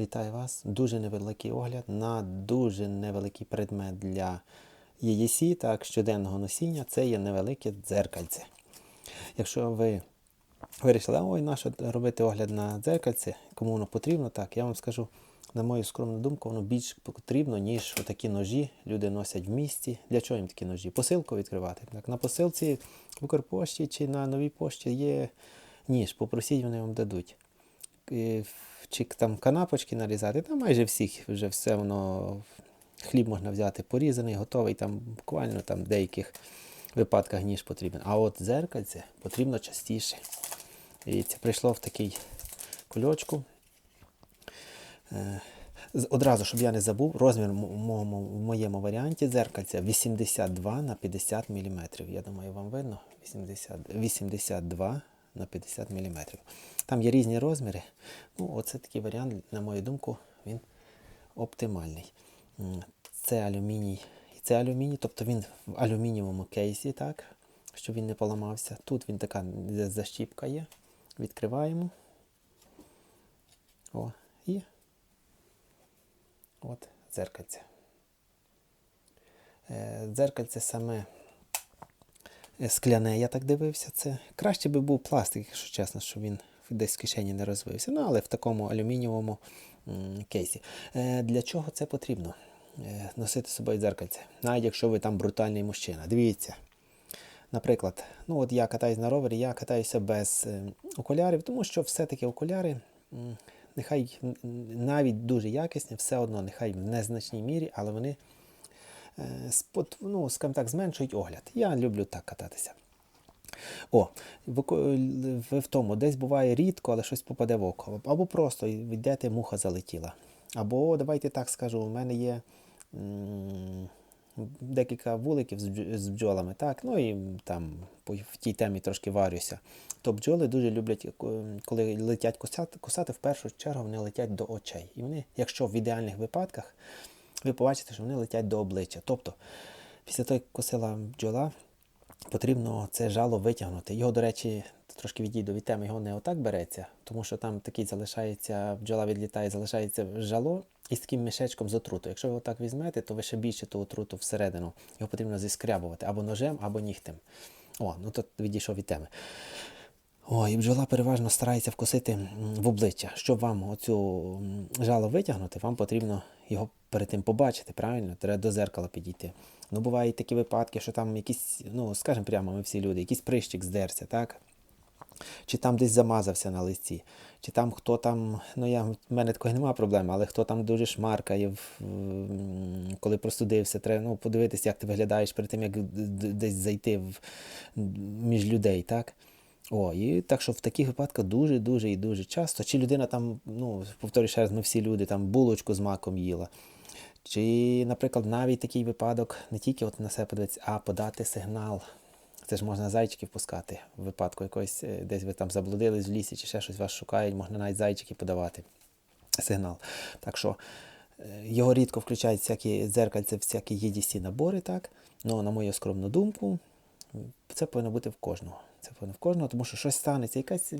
Вітаю вас. Дуже невеликий огляд на дуже невеликий предмет для ЄЄСі, так, щоденного носіння. Це є невелике дзеркальце. Якщо ви вирішили, ой, нащо робити огляд на дзеркальце, кому воно потрібно, так, я вам скажу, на мою скромну думку, воно більш потрібно, ніж такі ножі люди носять в місті. Для чого їм такі ножі? Посилку відкривати. Так, на посилці в Укрпошті чи на новій пошті є ніж, попросіть, вони вам дадуть. Чи там канапочки нарізати, там майже всіх вже все воно. Хліб можна взяти порізаний, готовий, там буквально там в деяких випадках ніж потрібен. А от дзеркальце потрібно частіше. І це прийшло в такий кульочку. Е, Одразу, щоб я не забув, розмір в моєму, в моєму варіанті дзеркальця 82 на 50 мм. Я думаю, вам видно? 80, 82 на 50 мм. Там є різні розміри. Ну, оце такий варіант, на мою думку, він оптимальний. Це алюміній. Це алюміній, тобто він в алюмінієвому кейсі, так, щоб він не поламався. Тут він така защіпка є. Відкриваємо. О, і от дзеркальце. Дзеркальце саме е, скляне, я так дивився. Це краще би був пластик, якщо чесно, щоб він десь в кишені не розвився. Ну, але в такому алюмінієвому кейсі. Е, Для чого це потрібно? Е, Носити з собою дзеркальце. Навіть якщо ви там брутальний мужчина. Дивіться. Наприклад, ну от я катаюсь на ровері, я катаюся без е, окулярів, тому що все-таки окуляри, нехай навіть дуже якісні, все одно, нехай в незначній мірі, але вони спот- ну, скажімо так, зменшують огляд. Я люблю так кататися. О, в, в тому, десь буває рідко, але щось попаде в око. Або просто йдете, муха залетіла. Або, давайте так скажу, у мене є м, декілька вуликів з, з бджолами, так, ну і там в тій темі трошки варюся. То бджоли дуже люблять, е, коли летять кусати, кусати, в першу чергу вони летять до очей. І вони, якщо в ідеальних випадках, ви побачите, що вони летять до обличчя. Тобто, після того, як косила бджола, потрібно це жало витягнути. Його, до речі, трошки відійду від теми, його не отак береться, тому що там такий залишається, бджола відлітає, залишається жало із таким мішечком з отрутою. Якщо ви отак візьмете, то ви ще більше ту отруту всередину. Його потрібно зіскрябувати або ножем, або нігтем. О, ну тут відійшов від теми. О, і бджола переважно старається вкусити в обличчя. Щоб вам оцю жало витягнути, вам потрібно його перед тим побачити, правильно? Треба до зеркала підійти. Ну, бувають такі випадки, що там якісь, ну, скажімо прямо, ми всі люди, якийсь прищик здерся, так? Чи там десь замазався на листі, чи там хто там, ну я, в мене такої немає проблеми, але хто там дуже шмаркає, коли простудився, треба ну, подивитися, як ти виглядаєш перед тим, як десь зайти в, між людей, так? О, і так що в таких випадках дуже-дуже і дуже часто. Чи людина там, ну, повторюю ще раз, ми всі люди там булочку з маком їла. Чи, наприклад, навіть такий випадок не тільки от на себе подивитися, а подати сигнал. Це ж можна зайчиків пускати в випадку якоїсь, е, десь ви там заблудились в лісі чи ще щось вас шукають, можна навіть зайчики подавати сигнал. Так що е, його рідко включають всякі дзеркальця, всякі єдісі набори, так? Ну, на мою скромну думку, це повинно бути в кожного. Це повинно в кожного, тому що щось станеться, якась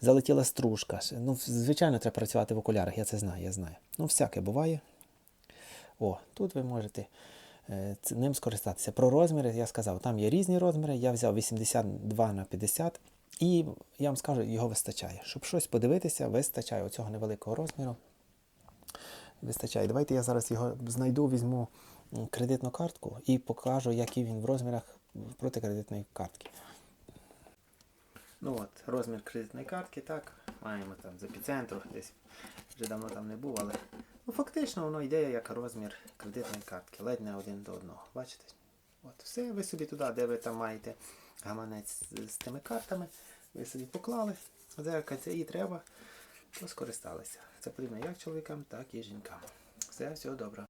залетіла стружка. Ну, звичайно, треба працювати в окулярах, я це знаю, я знаю. Ну, всяке буває. О, тут ви можете е, ним скористатися. Про розміри я сказав, там є різні розміри. Я взяв 82 на 50 і я вам скажу, його вистачає. Щоб щось подивитися, вистачає оцього невеликого розміру. Вистачає. Давайте я зараз його знайду, візьму кредитну картку і покажу, який він в розмірах проти кредитної картки. Ну от, розмір кредитної картки, так. Маємо там з епіцентру, десь вже давно там не був, але ну, фактично воно йде як розмір кредитної картки, ледь не один до одного. Бачите? От, все, ви собі туди, де ви там маєте гаманець з, тими картами, ви собі поклали, дзеркальце і треба, то скористалися. Це потрібно як чоловікам, так і жінкам. Все, всього доброго.